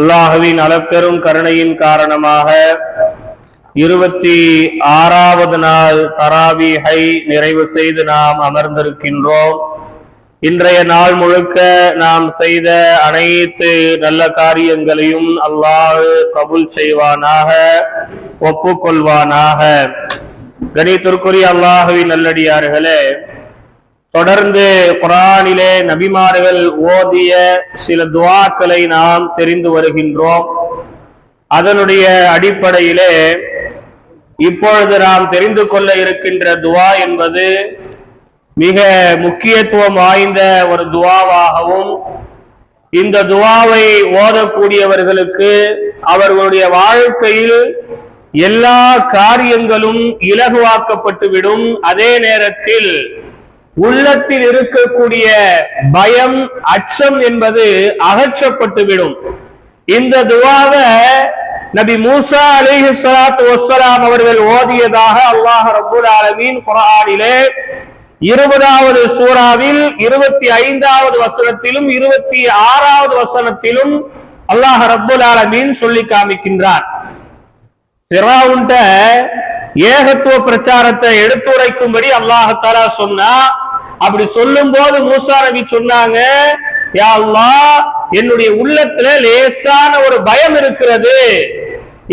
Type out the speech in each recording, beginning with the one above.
அல்லாஹுவின் அளப்பெரும் கருணையின் காரணமாக இருபத்தி ஆறாவது நாள் தராவிஹை நிறைவு செய்து நாம் அமர்ந்திருக்கின்றோம். இன்றைய நாள் முழுக்க நாம் செய்த அனைத்து நல்ல காரியங்களையும் அல்லாஹ் கபுல் செய்வானாக ஒப்புக்கொள்வானாக. கணித்திற்குரிய அல்லாஹுவின் நல்லடியார்களே தொடர்ந்து குரானிலே நபிமார்கள் ஓதிய சில துவாக்களை நாம் தெரிந்து வருகின்றோம். அதனுடைய அடிப்படையிலே இப்பொழுது நாம் தெரிந்து கொள்ள இருக்கின்ற துவா என்பது மிக முக்கியத்துவம் வாய்ந்த ஒரு துவாவாகவும் இந்த துவாவை ஓதக்கூடியவர்களுக்கு அவர்களுடைய வாழ்க்கையில் எல்லா காரியங்களும் இலகுவாக்கப்பட்டுவிடும். அதே நேரத்தில் உள்ளத்தில் இருக்கக்கூடிய பயம் அச்சம் என்பது அகற்றப்பட்டுவிடும். இந்த துவாவை நபி மூசா அலிஹி சலாத்து வசலாம் அவர்கள் ஓதியதாக அல்லாஹ் ரபுல் ஆலமீன் குரானிலே இருபதாவது சூறாவில் இருபத்தி ஐந்தாவது வசனத்திலும் இருபத்தி ஆறாவது வசனத்திலும் அல்லாஹ் ரபுல் ஆலமீன் சொல்லி காமிக்கின்றார் சிராவுண்ட ஏகத்துவ பிரச்சாரத்தை எடுத்துரைக்கும்படி அல்லாஹாலா சொன்னா அப்படி சொல்லும் போது மூசா நபி சொன்னாங்க யா என்னுடைய உள்ளத்துல லேசான ஒரு பயம் இருக்கிறது.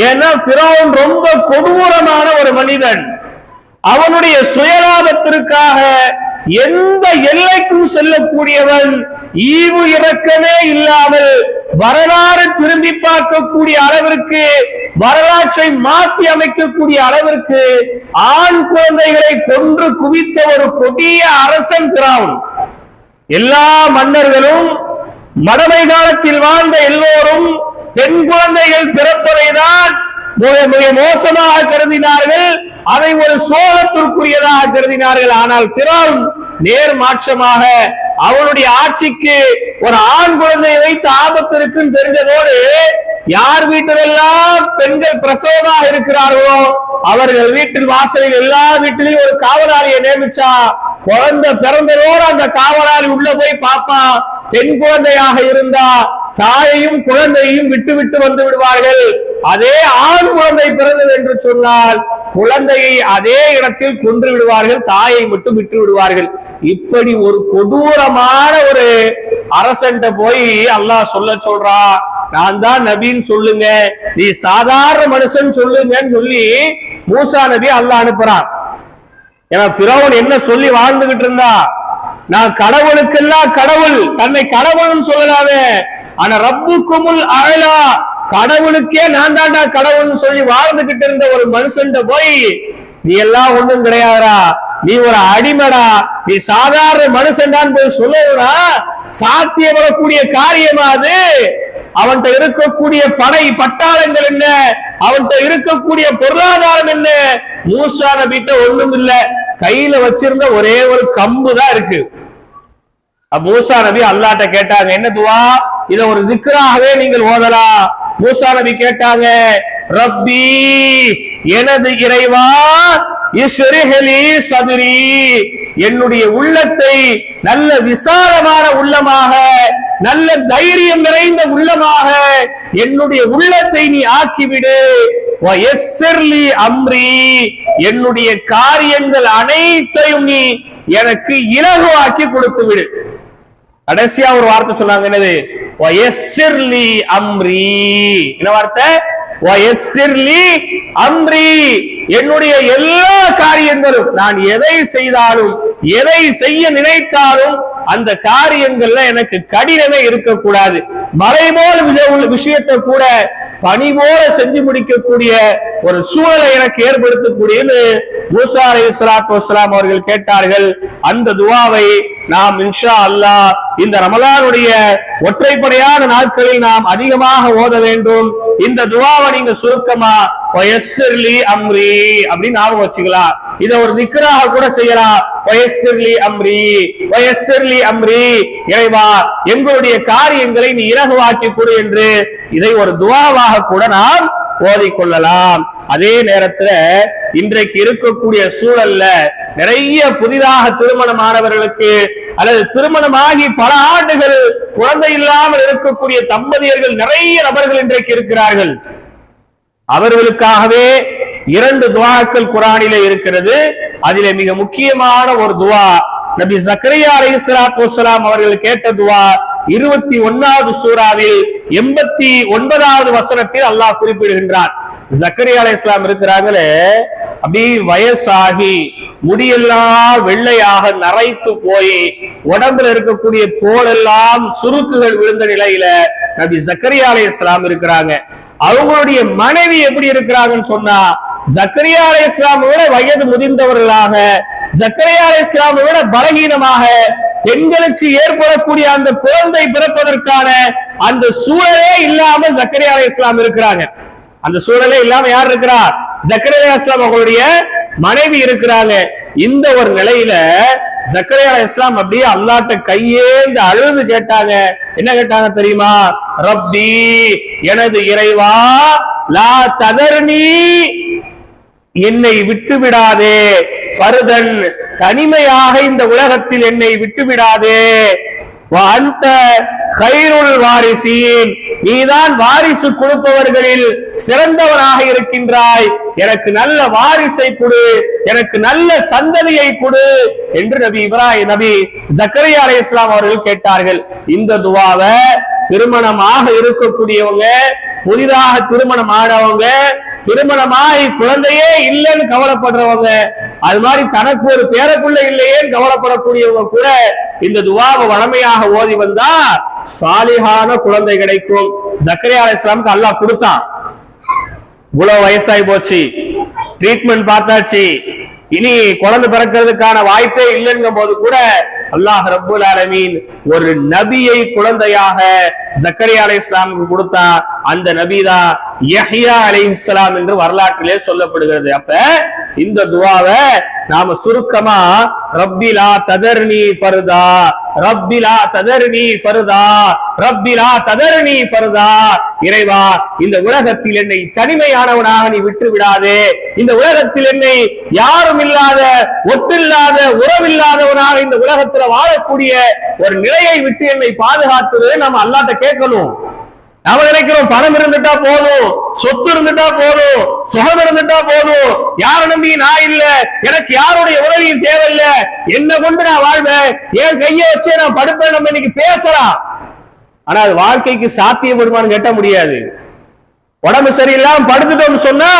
ஏன்னா பிறவன் ரொம்ப கொடூரமான ஒரு மனிதன். அவனுடைய சுயலாபத்திற்காக எந்த எல்லைக்கும் செல்லக்கூடியவன் ஈவு இறக்கமே இல்லாமல் வரலாறு திரும்பி பார்க்கக்கூடிய அளவிற்கு வரலாற்றை மாற்றி அமைக்கக்கூடிய அளவிற்கு ஆண் குழந்தைகளை கொன்று குவித்த ஒரு கொடிய அரசன் திராவன் எல்லா மன்னர்களும் மடமை காலத்தில் வாழ்ந்த எல்லோரும் பெண் குழந்தைகள் பிறப்பதை தான் மிக மோசமாக கருதினார்கள். அதை ஒரு சோகத்திற்குரியதாக கருதினார்கள். ஆனால் பிறன் நேர் மாற்றமாக அவனுடைய ஆட்சிக்கு ஒரு ஆண் குழந்தையை வைத்து ஆபத்து இருக்குன்னு தெரிஞ்சதோடு யார் வீட்டிலெல்லாம் பெண்கள் பிரசவமாக இருக்கிறார்களோ அவர்கள் வீட்டில் வாசலில் எல்லா வீட்டிலையும் ஒரு காவலாளியை நியமிச்சா குழந்தை பிறந்ததோடு அந்த காவலாளி உள்ள போய் பார்ப்பான் பெண் குழந்தையாக இருந்தா தாயையும் குழந்தையையும் விட்டு விட்டு வந்து விடுவார்கள். அதே ஆண் குழந்தை பிறந்தது என்று சொன்னால் குழந்தையை அதே இடத்தில் கொன்று விடுவார்கள் தாயை மட்டும் விட்டு விடுவார்கள். இப்படி ஒரு கொடூரமான ஒரு அரசன்ட்ட போய் அல்லாஹ் சொல்ல சொல்றா நான் தான் நபின்னு சொல்லுங்க நீ சாதாரண மனுஷன் சொல்லுங்கன்னு சொல்லி மூசா நபி அல்லாஹ் அனுப்புறான். ஏன்னா பிறவன் என்ன சொல்லி வாழ்ந்துகிட்டு இருந்தா நான் கடவுளுக்கெல்லாம் கடவுள் தன்னை கடவுள்னு சொல்லலாவே ஆனா ரப்புக்குமுல் அழலா கடவுளுக்கே நான் தாண்டா கடவுள்னு சொல்லி வாழ்ந்துகிட்டு இருந்த ஒரு மனுஷன் போய் நீ எல்லாம் ஒண்ணும் கிடையாதுடா. நீ ஒரு அடிமடா. நீ சாதாரண மனுஷன்டான்னு போய் சொல்லுறா சாத்தியப்படக்கூடிய காரியமா அது. அவன்கிட்ட இருக்கக்கூடிய படை பட்டாளங்கள் என்ன? அவன்கிட்ட இருக்கக்கூடிய பொருளாதாரம் என்ன? மூசா நபிட்ட ஒண்ணும் இல்ல. கையில வச்சிருந்த ஒரே ஒரு கம்பு தான் இருக்கு. மூசா நபி அல்லாட்ட கேட்டாங்க என்ன துவா? இத ஒரு திக்கராகவே நீங்கள் ஓதலாம். மூசா நபி கேட்டாங்க ரப்பி எனது இறைவா இஸ்ரிஹலி சதுரி என்னுடைய உள்ளத்தை நல்ல விசாலமான உள்ளமாக நல்ல தைரியம் நிறைந்த உள்ளமாக என்னுடைய உள்ளத்தை நீ ஆக்கிவிடு. வயஸ்ஸர்லி அம்ரி என்னுடைய காரியங்கள் அனைத்தையும் நீ எனக்கு இலகுவாக்கி கொடுத்து விடு கடைசியா ஒரு வார்த்தை சொன்னாங்க என்னது? அம்ரி. என்ன வார்த்தை? வயஸ்ஸர்லி அம்ரி. என்னுடைய எல்லா காரியங்களும் நான் எதை செய்தாலும் எதை செய்ய நினைத்தாலும் அந்த காரியங்கள்ல எனக்கு கடினமே இருக்கக்கூடாது. மறைபோல் உள்ள விஷயத்தை கூட பணி போல செஞ்சு முடிக்கக்கூடிய ஒரு சூழலை எனக்கு ஏற்படுத்தக்கூடியது. மூசா அலை சலாத்து அவர்கள் கேட்டார்கள் அந்த துவாவை நாம் இன்ஷா அல்லாஹ் இந்த ரமலானுடைய ஒற்றைப்படையான நாட்களில் நாம் அதிகமாக ஓத வேண்டும். இந்த துவாவை நீங்க சுருக்கமா வயசிர்லி அம்ரி அப்படின்னு ஞாபகம் வச்சுக்கலாம் இத ஒரு நிக்கராக கூட செய்யலாம். வயசிர்லி அம்ரி வயசர்லி அம்ரி இறைவா எங்களுடைய காரியங்களை நீ இலகுவாக்கி கொடு என்று இதை ஒரு துவாவாக கூட நாம் ஓதிக்கொள்ளலாம் அதே நேரத்துல இன்றைக்கு இருக்கக்கூடிய சூழல்ல நிறைய புதிதாக திருமணமானவர்களுக்கு அல்லது திருமணமாகி பல ஆண்டுகள் குழந்தை இல்லாமல் இருக்கக்கூடிய தம்பதியர்கள் நிறைய நபர்கள் இன்றைக்கு இருக்கிறார்கள். அவர்களுக்காகவே இரண்டு துவாக்கள் குரானில இருக்கிறது. அதிலே மிக முக்கியமான ஒரு துவா நபி ஜக்கரியா அலைஹிஸ்ஸலாத்து வசலாம் அவர்கள் கேட்ட துவா இருபத்தி ஒன்னாவது சூறாவில் எண்பத்தி ஒன்பதாவது வசனத்தில் அல்லாஹ் குறிப்பிடுகின்றார் ஜக்கரியா இஸ்லாம் இருக்கிறாங்களே அப்படி வயசாகி முடியெல்லாம் வெள்ளையாக நரைத்து போய் உடம்புல இருக்கக்கூடிய தோல் எல்லாம் சுருக்குகள் விழுந்த நிலையில நபி ஜக்கரியா இஸ்லாம் இருக்கிறாங்க. அவங்களுடைய மனைவி எப்படி இருக்கிறாங்கன்னு சொன்னா ஜக்கரியா அலை இஸ்லாமை விட வயது முதிர்ந்தவர்களாக ஜக்கரியா அலை இஸ்லாமை விட பலகீனமாக பெண்களுக்கு ஏற்படக்கூடிய அந்த குழந்தை பிறப்பதற்கான அந்த சூழலே இல்லாம ஜக்கரியா அலை இஸ்லாம் இருக்கிறாங்க. அந்த சூழலே இல்லாம யார் இருக்கிறார் ஜக்கரியா இஸ்லாம் அவங்களுடைய மனைவி இருக்கிறாங்க. இந்த ஒரு நிலையில ஜக்கரையா இஸ்லாம் அப்படியே அல்லாட்ட கையேந்து அழுது கேட்டாங்க. என்ன கேட்டாங்க தெரியுமா? ரப்தி எனது இறைவா லா ததர்னி என்னை விட்டு விடாதே ஃபர்தன் தனிமையாக இந்த உலகத்தில் என்னை விட்டு விடாதே வாரிசீன் நீதான் வாரிசு கொடுப்பவர்களில் சிறந்தவனாக இருக்கின்றாய். எனக்கு நல்ல வாரிசை கொடு. எனக்கு நல்ல சந்ததியை கொடு என்று நபி இப்ராஹிம் நபி ஜக்கரியா அலை இஸ்லாம் அவர்கள் கேட்டார்கள். இந்த துவாவை திருமணமாக இருக்கக்கூடியவங்க புதிதாக திருமணம் ஆனவங்க திருமணமாய் குழந்தையே இல்லைன்னு கவலைப்படுறவங்க அது மாதிரி தனக்கு ஒரு பேரக்குள்ள இல்லையேன்னு கவலைப்படக்கூடியவங்க கூட இந்த துவாவை வளமையாக ஓதி வந்தா சாலிகான குழந்தை கிடைக்கும். ஜக்கரியா அலை இஸ்லாமுக்கு அல்லா கொடுத்தான். இவ்வளவு வயசாகி போச்சு. ட்ரீட்மெண்ட் பார்த்தாச்சு. இனி குழந்தை பிறக்கிறதுக்கான வாய்ப்பே இல்லைங்கும் போது கூட அல்லாஹ் ரபுல் ஆலமீன் ஒரு நபியை குழந்தையாக ஜக்கரியா அலை இஸ்லாமுக்கு கொடுத்தா அந்த நபிதான் யஹ்யா அலை இஸ்லாம் என்று வரலாற்றிலே சொல்லப்படுகிறது. அப்ப இந்த துவாவை நாம சுருக்கமா ரப்பிலா ததர்னி பருதா ரப்பிலா ததர்னி ஃபர்தா. ரப்பிலா ததர்னி ஃபர்தா. இறைவா இந்த உலகத்தில் என்னை தனிமையானவனாக நீ விட்டு விடாதே இந்த உலகத்தில் என்னை யாரும் இல்லாத ஒத்தில்லாத உறவில்லாதவனாக இந்த உலகத்துல வாழக்கூடிய ஒரு நிலையை விட்டு என்னை பாதுகாத்துறது நம்ம அல்லாட்ட கேட்கணும். நாம நினைக்கிறோம் பணம் இருந்துட்டா போதும் சொத்து இருந்துட்டா போதும் சுகம் இருந்துட்டா போதும். யார நம்பி நான் இல்ல? எனக்கு யாருடைய உதவியும் தேவையில்ல. என்ன கொண்டு நான் வாழ்வேன். என் கையை வச்சே நான் படுப்பேன். நம்ம இன்னைக்கு பேசலாம். ஆனா அது வாழ்க்கைக்கு சாத்தியப்படுமான்னு கேட்ட முடியாது. உடம்பு சரியில்லாம படுத்துட்டோம்னு சொன்னா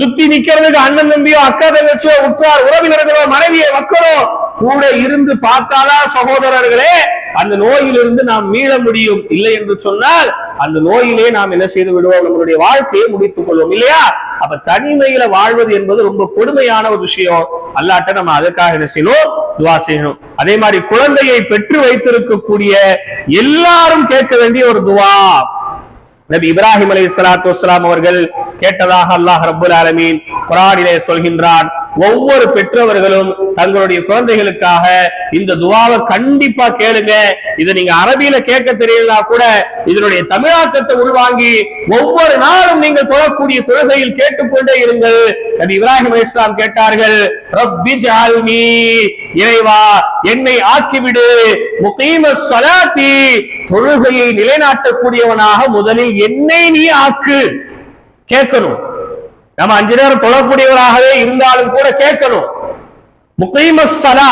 சுத்தி நிக்கிறதுக்கு அண்ணன் தம்பியோ அக்கா தங்கச்சியோ உற்றார் உறவினர்களோ மனைவியை மக்களோ கூட இருந்து பார்த்தாதான் சகோதரர்களே அந்த நோயிலிருந்து நாம் மீள முடியும். இல்லை என்று சொன்னால் அந்த நோயிலே நாம் என்ன செய்து விடுவோம்? நம்மளுடைய வாழ்க்கையை முடித்துக் கொள்வோம். இல்லையா? அப்ப தனிமையில வாழ்வது என்பது ரொம்ப கொடுமையான ஒரு விஷயம். அல்லாட்ட நம்ம அதற்காக என்ன செய்யணும்? துவா செய்யணும். அதே மாதிரி குழந்தையை பெற்று வைத்திருக்கக்கூடிய எல்லாரும் கேட்க வேண்டிய ஒரு துவா. நபி இப்ராஹிம் அலி சலாத்து அவர்கள் கேட்டதாக அல்லாஹ் ரபுல் ஆலமீன் குரானிலே சொல்கின்றான் ஒவ்வொரு பெற்றவர்களும் தங்களுடைய குழந்தைகளுக்காக இந்த துவாவை கண்டிப்பா கேளுங்க. இதை நீங்க அரபியில கேட்க தெரியலனா கூட இதனுடைய தமிழாக்கத்தை உள்வாங்கி ஒவ்வொரு நாளும் நீங்கள் தொழக்கூடிய தொழுகையில் கேட்டுக்கொண்டே இருங்கள். நபி இப்ராஹிம் இஸ்லாம் கேட்டார்கள் ரப்பி ஜால்மி இறைவா என்னை ஆக்கிவிடு. முகீம சலாத்தி தொழுகையை நிலைநாட்டக்கூடியவனாக முதலில் என்னை நீ ஆக்கு. கேட்கணும். நம்ம அஞ்சு நேரம் தொழக்கூடியவராகவே இருந்தாலும் கூட கேட்கணும். முக்கைமஸ்தலா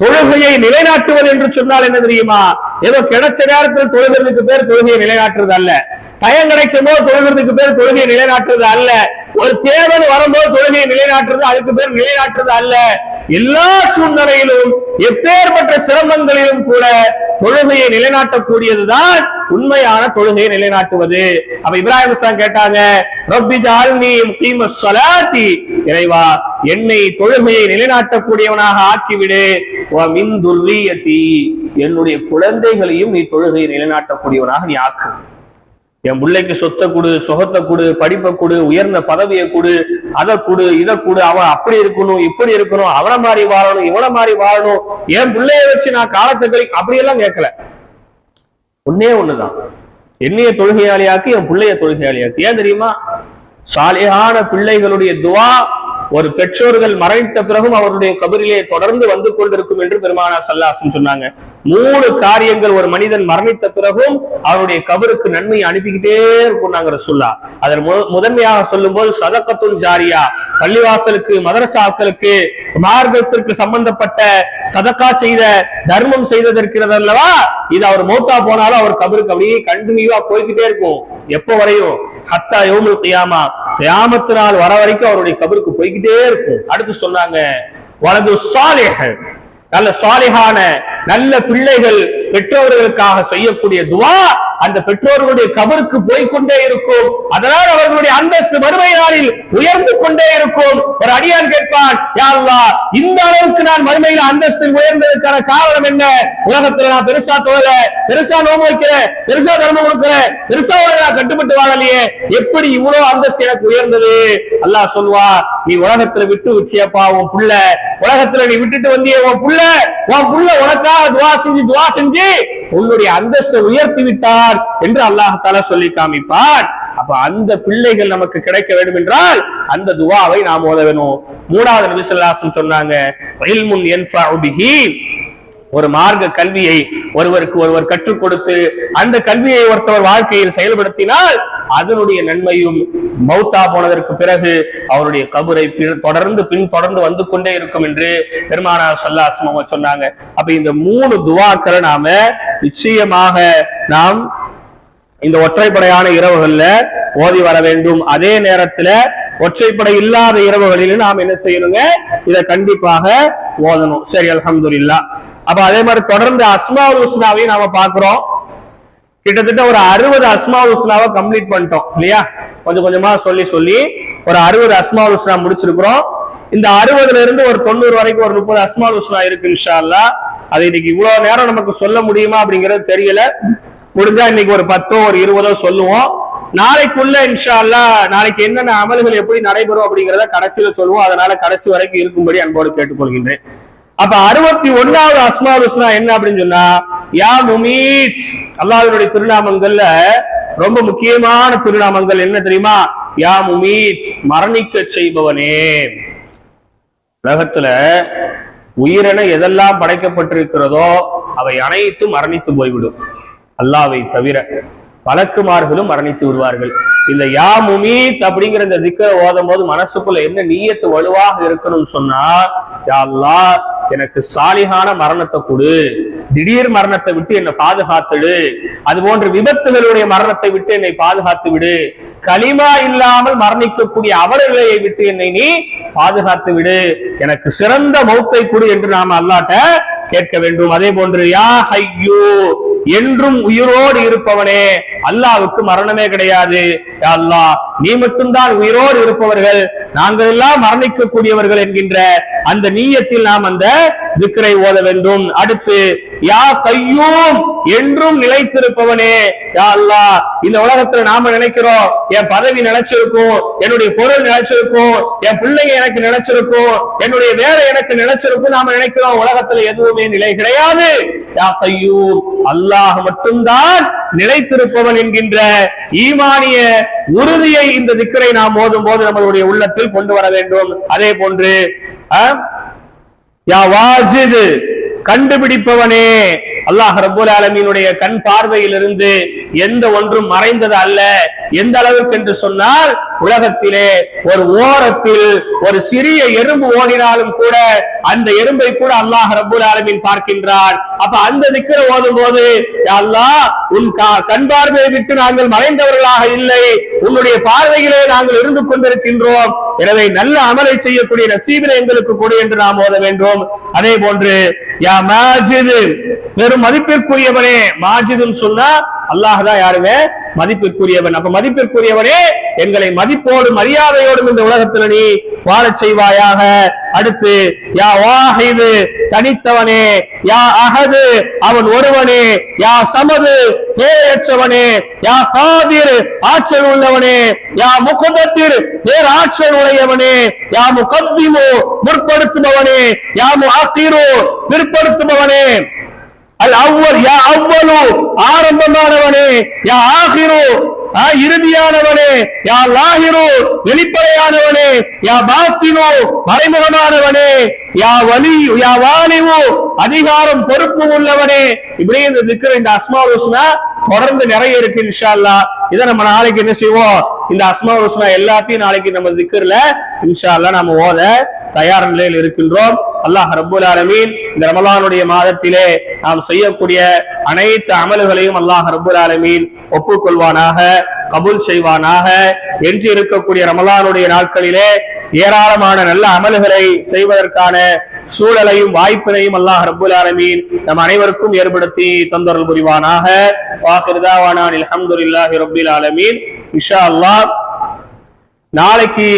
தொழுகையை நிலைநாட்டுவது என்று சொன்னால் என்ன தெரியுமா? ஏதோ கிடைச்ச நேரத்தில் தொழுகிறதுக்கு பேர் தொழுகையை நிலைநாட்டுறது அல்ல. டயம் கிடைக்கும் போது தொழுகிறதுக்கு பேர் தொழுகையை நிலைநாட்டுறது அல்ல. ஒரு தேவன் வரும்போது தொழுகையை நிலைநாட்டுறது அதுக்கு பேர் நிலைநாட்டுறது அல்ல. எல்லா சூழ்நிலையிலும் எப்பேற்பட்ட சிரமங்களிலும் கூட தொழுகையை நிலைநாட்டக்கூடியதுதான் உண்மையான தொழுகையை நிலைநாட்டுவது. அப்ப இப்ராஹிம் இஸ்லாம் கேட்டாங்க ரப்பி ஜால்னி முகீம இறைவா என்னை தொழுகையை நிலைநாட்டக்கூடியவனாக ஆக்கிவிடு. மின் துர்ரியத்தி என்னுடைய குழந்தைகளையும் நீ தொழுகையை நிலைநாட்டக்கூடியவனாக நீ ஆக்கு. என் பிள்ளைக்கு சொத்தை கொடு சுகத்தை கொடு படிப்பை கொடு உயர்ந்த பதவியை கொடு அதை கொடு இதை கொடு அவன் அப்படி இருக்கணும் இப்படி இருக்கணும் அவனை மாதிரி வாழணும் இவனை மாதிரி வாழணும். என் பிள்ளைய வச்சு நான் காலத்தை அப்படியெல்லாம் கேட்கல. ஒன்னே ஒண்ணுதான். என்னைய தொழுகையாளியாக்கு என் பிள்ளைய தொழுகையாளியாக்கு. ஏன் தெரியுமா? சாலியான பிள்ளைகளுடைய துவா ஒரு பெற்றோர்கள் மறைத்த பிறகும் அவருடைய கபரிலே தொடர்ந்து வந்து கொண்டிருக்கும் என்று பெருமானா சல்லாசன் சொன்னாங்க. மூணு காரியங்கள் ஒரு மனிதன் மரணித்த பிறகும் அவருடைய கபருக்கு நன்மையை அனுப்பிக்கிட்டே இருக்கும் சொல்லா அதன் மு- முதன்மையாக சொல்லும் போது சதக்கத்தும் ஜாரியா. பள்ளிவாசலுக்கு மதரசாக்களுக்கு மார்க்கத்திற்கு சம்பந்தப்பட்ட சதக்கா செய்த தர்மம் செய்ததற்கிறது அல்லவா? இது அவர் மௌத்தா போனாலும் அவர் கபருக்கு அப்படியே கண்டினியூவா போய்கிட்டே இருக்கும். எப்ப வரையும்? ஹத்தா யோமுல் கியாமா. கியாமத்து நாள் வர வரைக்கும் அவருடைய கபருக்கு போய்கிட்டே இருக்கும். அடுத்து சொன்னாங்க வலது சாலைகள் நல்ல சாலிஹான நல்ல பிள்ளைகள் பெற்றோர்களுக்காக செய்யக்கூடிய துவா அந்த பெற்றோர்களுடைய கபருக்கு போய்க்கொண்டே இருக்கும். அதனால் அவர்களுடைய அந்தஸ்து மறுமை நாளில் உயர்ந்து கொண்டே இருக்கும். ஒரு அடியான் கேட்பான் யா இந்த அளவுக்கு நான் மறுமையில அந்தஸ்தில் உயர்ந்ததற்கான காரணம் என்ன? உலகத்துல நான் பெருசா தொழல பெருசா நோம்பு வைக்கிறேன் பெருசா தர்மம் கொடுக்கிறேன் பெருசா உனக்கு நான் கட்டுப்பட்டு வாழலையே எப்படி இவ்வளவு அந்தஸ்து எனக்கு உயர்ந்தது? அல்லாஹ் சொல்வா நீ உலகத்துல விட்டு வச்சியப்பா உன் புள்ள. உலகத்துல நீ விட்டுட்டு வந்தியே உன் புள்ள. உன் புள்ள உனக்காக துவா செஞ்சு துவா செஞ்சு உன்னுடைய அந்தஸ்தை உயர்த்தி விட்டார் என்று அல்லாஹால சொல்லி காமிப்பார். அப்ப அந்த பிள்ளைகள் நமக்கு கிடைக்க வேண்டும் என்றால் அந்த துவாவை நாம் ஓத வேணும். மூணாவது நபிசல்லாசன் சொன்னாங்க ஒரு மார்க்க கல்வியை ஒருவருக்கு ஒருவர் கற்றுக் கொடுத்து அந்த கல்வியை ஒருத்தவர் வாழ்க்கையில் செயல்படுத்தினால் அதனுடைய நன்மையும் மௌத்தா போனதற்கு பிறகு அவருடைய கபரை பின் தொடர்ந்து பின் தொடர்ந்து வந்து கொண்டே இருக்கும் என்று பெருமானார் சல்லாஸ்மம் அவங்க சொன்னாங்க. அப்ப இந்த மூணு துவாக்களை நாம நிச்சயமாக நாம் இந்த ஒற்றைப்படையான இரவுகள்ல ஓதி வர வேண்டும். அதே நேரத்துல ஒற்றைப்படை இல்லாத இரவுகளிலும் நாம் என்ன செய்யணுங்க? இதை கண்டிப்பாக ஓதணும். சரி அலமதுல்லா அப்ப அதே மாதிரி தொடர்ந்து அஸ்மா உஸ்னாவையும் நாம பாக்குறோம் கிட்டத்தட்ட ஒரு அறுபது அஸ்மா ஹுஸ்னாவை கம்ப்ளீட் பண்ணிட்டோம் இல்லையா? கொஞ்சம் கொஞ்சமா சொல்லி சொல்லி ஒரு அறுபது அஸ்மா உஸ்னா முடிச்சிருக்கிறோம். இந்த அறுபதுல இருந்து ஒரு தொண்ணூறு வரைக்கும் ஒரு முப்பது அஸ்மா உஸ்னா இருக்கு இன்ஷால்லா அது இன்னைக்கு இவ்வளவு நேரம் நமக்கு சொல்ல முடியுமா அப்படிங்கிறது தெரியல. முடிஞ்சா இன்னைக்கு ஒரு பத்தோ ஒரு இருபதோ சொல்லுவோம். நாளைக்குள்ள இன்ஷால்லா நாளைக்கு என்னென்ன அமல்கள் எப்படி நடைபெறும் அப்படிங்கறத கடைசியில சொல்லுவோம். அதனால கடைசி வரைக்கும் இருக்கும்படி அன்போடு கேட்டுக்கொள்கின்றேன். அப்ப அறுபத்தி ஒன்னாவது அஸ்மாவுஸ்னா ஹுஸ்னா என்ன அப்படின்னு சொன்னா யா முமீத். அல்லாஹ்வுடைய திருநாமங்கள்ல ரொம்ப முக்கியமான திருநாமங்கள் என்ன தெரியுமா? யா முமீத் மரணிக்க செய்பவனே. உலகத்துல உயிரென எதெல்லாம் படைக்கப்பட்டிருக்கிறதோ அவை அனைத்தும் மரணித்து போய்விடும். அல்லாவை தவிர. வழக்குமார்களும் மரணித்து விடுவார்கள். இந்த யா முமீத் அப்படிங்கிற இந்த திக்கரை ஓதும் போது மனசுக்குள்ள என்ன நீயத்து வலுவாக இருக்கணும்னு சொன்னா யா அல்லாஹ் எனக்கு சாலிகான மரணத்தை கொடு. திடீர் மரணத்தை விட்டு என்னை பாதுகாத்துடு அது போன்ற விபத்துகளுடைய மரணத்தை விட்டு என்னை பாதுகாத்து விடு களிமா இல்லாமல் மரணிக்கக்கூடிய அவலநிலையை விட்டு என்னை நீ பாதுகாத்து விடு எனக்கு சிறந்த மௌத்தை கொடு என்று நாம அல்லாட்ட கேட்க வேண்டும். அதே போன்று யா ஹையூ என்றும் உயிரோடு இருப்பவனே. அல்லாவுக்கு மரணமே கிடையாது. யா அல்லாஹ் நீ மட்டும்தான் உயிரோடு இருப்பவர்கள். நாங்கள் எல்லாம் மரணிக்கக்கூடியவர்கள் என்கின்ற அந்த நீயத்தில் நாம் அந்த திக்கரை ஓத வேண்டும். அடுத்து யா கையும் என்றும் நிலைத்திருப்பவனே. யா அல்லாஹ் இந்த உலகத்துல நாம நினைக்கிறோம் என் பதவி நினைச்சிருக்கும் என்னுடைய பொருள் நினைச்சிருக்கும் என் பிள்ளைங்க எனக்கு நினைச்சிருக்கும் என்னுடைய வேலை எனக்கு நினைச்சிருக்கும் நாம நினைக்கிறோம். உலகத்துல எதுவுமே நிலை கிடையாது. அல்லாஹ் மட்டும்தான் நிலைத்திருப்பவன் என்கின்ற ஈமானிய உறுதியை இந்த திக்கரை நாம் ஓதும் போது நம்மளுடைய உள்ளத்தில் கொண்டு வர வேண்டும். அதே போன்று கண்டுபிடிப்பவனே. அல்லாஹ் ரபுல் ஆலமீனுடைய கண் பார்வையிலிருந்து எந்த ஒன்றும் மறைந்தது அல்ல. எந்த அளவுக்கு என்று சொன்னால் உலகத்திலே ஒரு ஓரத்தில் ஒரு சிறிய எறும்பு ஓடினாலும் கூட அந்த எறும்பை கூட அல்லாஹ் ரபுல் ஆலமீன் பார்க்கின்றார் அப்ப அந்த நிக்கிற ஓதும் போது அல்லாஹ் உன் கா- கண் பார்வையை விட்டு நாங்கள் மறைந்தவர்களாக இல்லை. உன்னுடைய பார்வையிலே நாங்கள் இருந்து கொண்டிருக்கின்றோம். எனவே நல்ல அமலை செய்யக்கூடிய நசீபினை எங்களுக்கு கொடு என்று நாம் ஓத வேண்டும். அதே போன்று யா மாஜிது? பெரும் மதிப்பிற்குரியவனே. மாஜிதுன்னு சொன்னா அல்லாஹ் தான் யாருங்க? மதிப்பிற்குரியவன். அப்ப மதிப்பிற்குரியவனே எங்களை மதிப்போடும் மரியாதையோடும் இந்த உலகத்துல நீ வாழச் செய்வாயாக. அடுத்து யா வாஹிது? தனித்தவனே. யா அகது அவன் ஒருவனே. யா சமது? தேவையற்றவனே. யா காதிர்? ஆற்றல் உள்ளவனே. யா முகதத்திர் பேராற்றல் உடையவனே. யா முகத்திமு? பிற்படுத்துபவனே. யா முஅக்கிரு பிற்படுத்துபவனே. அல் அவ்வல் யா அவ்வலு ஆரம்பமானவனே. யா ஆகிரு ஆ, இறுதியானவனே. யா லாஹிரு வெளிப்படையானவனே. யா பாத்தினு மறைமுகமானவனே. யா வலி யா வாலிவு அதிகாரம் பொறுப்பு உள்ளவனே. இப்படி இந்த திக்கிற இந்த அஸ்மா ஹுஸ்னா தொடர்ந்து நிறைய இருக்கு இன்ஷா இதை நம்ம நாளைக்கு என்ன செய்வோம்? இந்த அஸ்மா ஹுஸ்னா எல்லாத்தையும் நாளைக்கு நம்ம திக்கிறல இன்ஷா நம்ம ஓத தயார் நிலையில் இருக்கின்றோம். அல்லாஹ் ரப்பல் ஆலமீன் இந்த ரமலானுடைய மாதத்திலே நாம் செய்யக்கூடிய அனைத்து அமல்களையும் அல்லாஹ் ரப்பல் ஆலமீன் ஒப்புக்கொள்வானாக கபூல் செய்வானாக. எஞ்சி இருக்கக்கூடிய ரமலானுடைய நாட்களிலே ஏராளமான நல்ல அமல்களை செய்வதற்கான சூழலையும் வாய்ப்பினையும் அல்லாஹ் ரப்பல் ஆலமீன் நம் அனைவருக்கும் ஏற்படுத்தி தந்தொருள் புரிவானாக. வாஹிருதாவானான் அல்ஹம்துலில்லாஹி ரப்பில் ஆலமீன். இஷா அல்லாஹ் நாளைக்கு